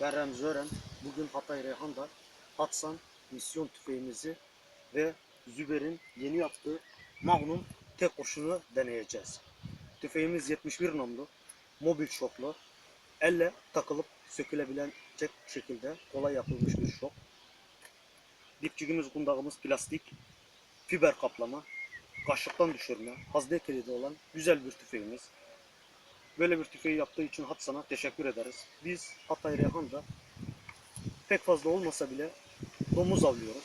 Ben Remzi Ören. Bugün Hatay Reyhan'da Hatsan misyon tüfeğimizi ve Züber'in yeni yaptığı Magnum tek kurşunu deneyeceğiz. Tüfeğimiz 71 namlu, mobil şoklu, elle takılıp sökülebilecek şekilde kolay yapılmış bir şok. Dipçiğimiz, kundağımız plastik, fiber kaplama, kaşıktan düşürme, hazne kilidi olan güzel bir tüfeğimiz. Böyle bir tüfeği yaptığı için Hatsan'a teşekkür ederiz. Biz Hatay Reyhan'da pek fazla olmasa bile domuz avlıyoruz.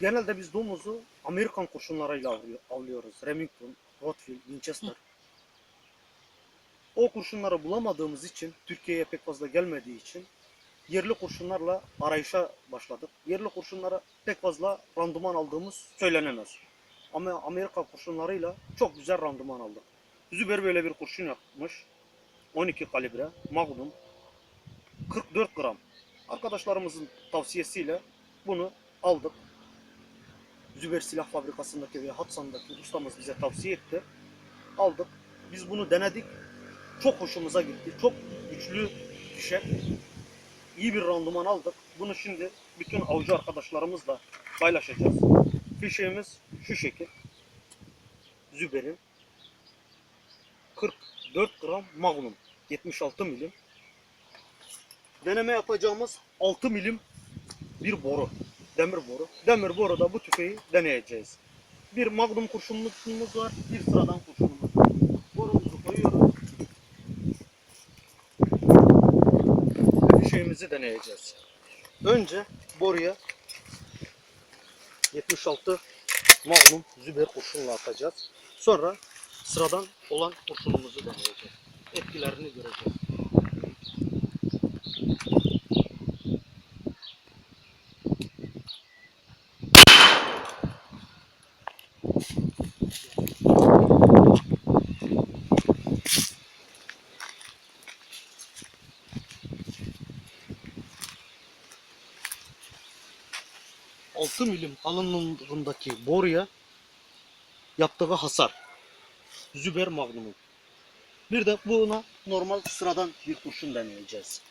Genelde biz domuzu Amerikan kurşunlarıyla avlıyor- avlıyoruz. Remington, Rottweiler, Winchester. O kurşunları bulamadığımız için, Türkiye'ye pek fazla gelmediği için yerli kurşunlarla arayışa başladık. Yerli kurşunlara pek fazla randıman aldığımız söylenemez. Ama Amerika kurşunlarıyla çok güzel randıman aldık. Züber böyle bir kurşun yapmış. 12 kalibre, Magnum. 44 gram. Arkadaşlarımızın tavsiyesiyle bunu aldık. Züber Silah Fabrikası'ndaki ve Hatsan'daki ustamız bize tavsiye etti. Aldık. Biz bunu denedik. Çok hoşumuza gitti. Çok güçlü fişek. İyi bir randıman aldık. Bunu şimdi bütün avcı arkadaşlarımızla paylaşacağız. Fişeğimiz şu şekil. Züber'in 44 gram Magnum 76 milim. Deneme yapacağımız 6 milim bir boru. Demir boru. Demir boruda bu tüfeği deneyeceğiz. Bir Magnum kurşunumuz var, bir sıradan kurşunumuz var. Borumuzu koyuyoruz. Ve fişeğimizi deneyeceğiz. Önce boruya 76 Magnum Züber kurşunla atacağız. Sonra sıradan olan kurşunumuzu deneyeceğiz. Etkilerini göreceğiz. Altı milim kalınlığındaki boruya yaptığı hasar. Züber Magnum'un. Bir de buna normal sıradan bir kurşun deneyeceğiz.